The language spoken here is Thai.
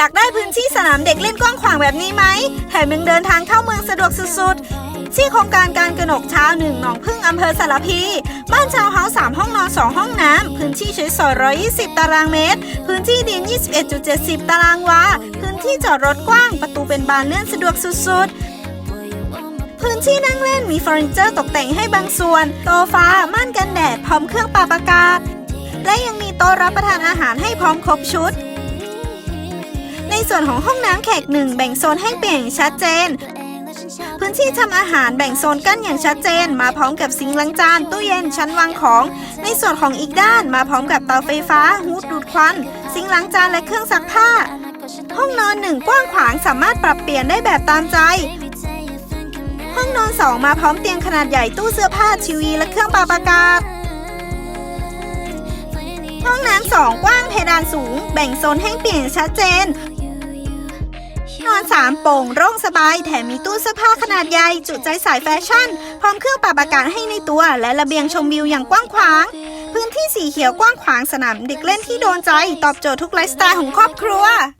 อยากได้พื้นที่สนามเด็กเล่นกว้างขวางแบบนี้ไหมแถมยังเดินทางเข้าเมืองสะดวกสุดๆ ที่โครงการการกระหนกเช้าหนึ่งหนองพึ่งอำเภอสารพี บ้านชาวเฮาส์3ห้องนอน2ห้องน้ำ พื้นที่ใช้สอย120 ตารางเมตร พื้นที่ดิน 21.70 ตารางวา พื้นที่จอดรถกว้าง ประตูเป็นบานเลื่อนสะดวกสุดๆพื้นที่นั่งเล่นมีเฟอร์นิเจอร์ตกแต่งให้บางส่วน โซฟา ม่านกันแดด พร้อมเครื่องปรับอากาศ และยังมีโต๊ะรับประทานอาหารให้พร้อมครบชุด ในส่วนของห้องน้ำแขกหนึ่งแบ่งโซนให้เปลี่ยนอย่างชัดเจน พื้นที่ทำอาหารแบ่งโซนกั้นอย่างชัดเจน มาพร้อมกับซิงค์ล้างจาน ตู้เย็นชั้นวางของ ในส่วนของอีกด้านมาพร้อมกับเตาไฟฟ้าฮูดดูดควัน ซิงค์ล้างจานและเครื่องซักผ้า ห้องนอนหนึ่งกว้างขวางสามารถปรับเปลี่ยนได้แบบตามใจห้องนอนสองมาพร้อมเตียงขนาดใหญ่ตู้เสื้อผ้าทีวีและเครื่องปรับอากาศ ห้องน้ำสองกว้างเพดานสูง แบ่งโซนให้เปลี่ยนอย่างชัดเจน อนสามโป่งโร่งสบาย แถมมีตู้เสื้อผ้าขนาดใหญ่ จุใจสายแฟชั่น พร้อมเครื่องปรับอากาศให้ในตัว และระเบียงชมวิวอย่างกว้างขวาง พื้นที่สีเขียวกว้างขวางสนามเด็กเล่นที่โดนใจ ตอบโจทย์ทุกไลฟ์สไตล์ของครอบครัว